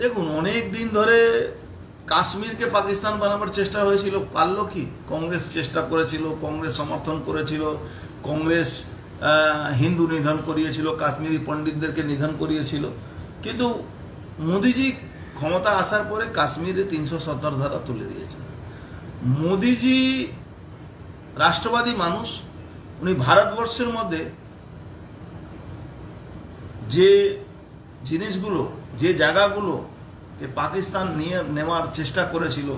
দেখুন, অনেক দিন ধরে কাশ্মীরকে পাকিস্তান বানাবার চেষ্টা হয়েছিল, পারল কি? কংগ্রেস চেষ্টা করেছিল, কংগ্রেস সমর্থন করেছিল, কংগ্রেস হিন্দু নিধন করিয়েছিল, কাশ্মীরি পণ্ডিতদেরকে নিধন করিয়েছিল। কিন্তু মোদিজি ক্ষমতা আসার পরে কাশ্মীরে তিনশো সত্তর ধারা তুলে দিয়েছেন। মোদিজি রাষ্ট্রবাদী মানুষ, উনি ভারতবর্ষের মধ্যে যে জিনিসগুলো, যে জায়গাগুলো পাকিস্তান নিয়ে নেওয়ার চেষ্টা করেছিল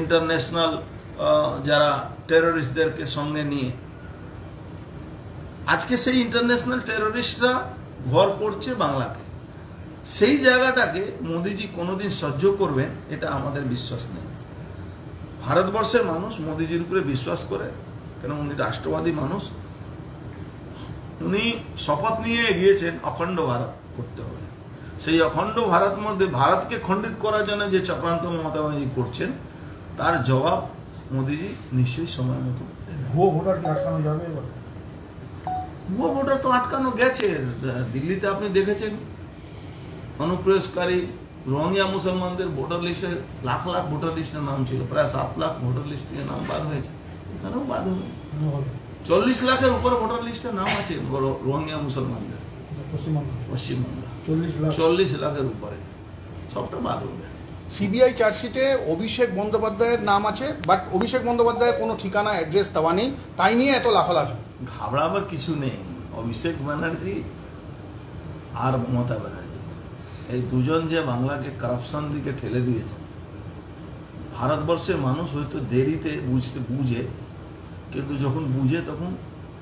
ইন্টারন্যাশনাল যারা টেররিস্টদেরকে সঙ্গে নিয়ে। আজকে সেই ইন্টারন্যাশনাল টেররিস্টরা ঘর করছে বাংলাকে। সেই জায়গাটাকে মোদিজি কোনোদিন সহ্য করবেন, এটা আমাদের বিশ্বাস নেই। ভারতবর্ষের মানুষ মোদিজির উপরে বিশ্বাস করে, কেন উনি রাষ্ট্রবাদী মানুষ। উনি শপথ নিয়ে এগিয়েছেন অখণ্ড ভারত করতে হবে। সেই অখণ্ড ভারত মধ্যে ভারতকে খণ্ডিত করার জন্য যে চক্রান্ত মমতা ব্যানার্জি করছেন তার জবাব মোদিজি নিশ্চয়ই সময় মতো ভুয়ো ভোটারকে আটকানো যাবে এবার? ভুয়ো ভোটার তো আটকানো গেছে। দিল্লিতে আপনি দেখেছেন অনুপ্রবেশকারী রোহিঙ্গা মুসলমানদের ভোটার লিস্টে লাখ লাখ ভোটার লিস্টের নাম ছিল প্রায় সাত লাখ ভোটার লিস্ট থেকে নাম বার হয়েছে। এখানেও বাদ হবে। চল্লিশ লাখের উপরে ভোটার লিস্টে নাম আছে রোহিঙ্গা মুসলমানদের। পশ্চিমবঙ্গ। পশ্চিমবাংলা চল্লিশ লাখের উপরে। সবটা বাদ হবে সিবিআই চার্জশিটে অভিষেক বন্দ্যোপাধ্যায়ের নাম আছে বাট অভিষেক বন্দ্যোপাধ্যায়ের কোনো ঠিকানা অ্যাড্রেস দেওয়া নেই। তাই নিয়ে এত লাফালাফি। ঘাবড়াবার কিছু নেই। অভিষেক ব্যানার্জি আর মমতা ব্যানার্জি। এই দুজন যে বাংলাকে কারাপশন দিকে ঠেলে দিয়েছেন ভারতবর্ষের মানুষ হয়তো দেরিতে বুঝতে বুঝে কিন্তু যখন বুঝে তখন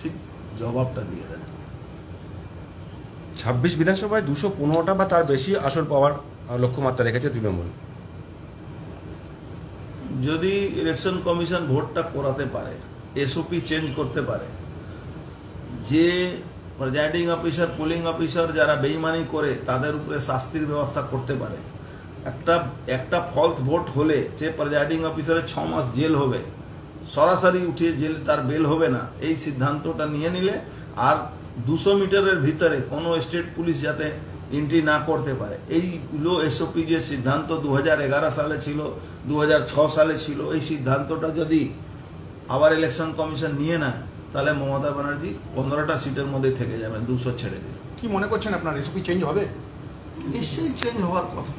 ঠিক জবাবটা দিয়ে দেয়। ছাব্বিশ বিধানসভায় দুশো পনেরোটা বা তার বেশি আসন পাওয়ার লক্ষ্যমাত্রা রেখেছে তৃণমূল। যদি ইলেকশন কমিশন ভোটটা করাতে পারে এসওপি চেঞ্জ করতে পারে, যে প্রেজাইডিং অফিসার পোলিং অফিসার যারা বেইমানি করে, তাদের উপরে শাস্তির ব্যবস্থা করতে পারে। একটা একটা ফলস ভোট হলে যে প্রেজাইডিং অফিসারের ছ মাস জেল হবে, সরাসরি উঠিয়ে জেল, তার বেল হবে না, এই সিদ্ধান্তটা নিয়ে নিলে আর দুশো মিটারের ভিতরে কোনো স্টেট পুলিশ যাতে এন্ট্রি না করতে পারে। এইগুলো এসওপি যে সিদ্ধান্ত দুহাজার এগারো সালে ছিল দু সালে ছিল এই সিদ্ধান্তটা যদি আবার ইলেকশন কমিশন নিয়ে নেয় তাহলে মমতা ব্যানার্জি পনেরোটা সিটের মধ্যে থেকে যাবেন দুশো ছেড়ে দিন কি মনে করছেন আপনার রেসিপি চেঞ্জ হবে? নিশ্চয়ই চেঞ্জ হওয়ার কথা।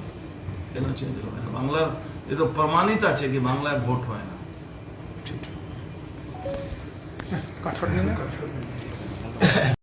কেন চেঞ্জ হবে না? বাংলার এ তো প্রমাণিত আছে কি বাংলায় ভোট হয় না। ঠিক নেন।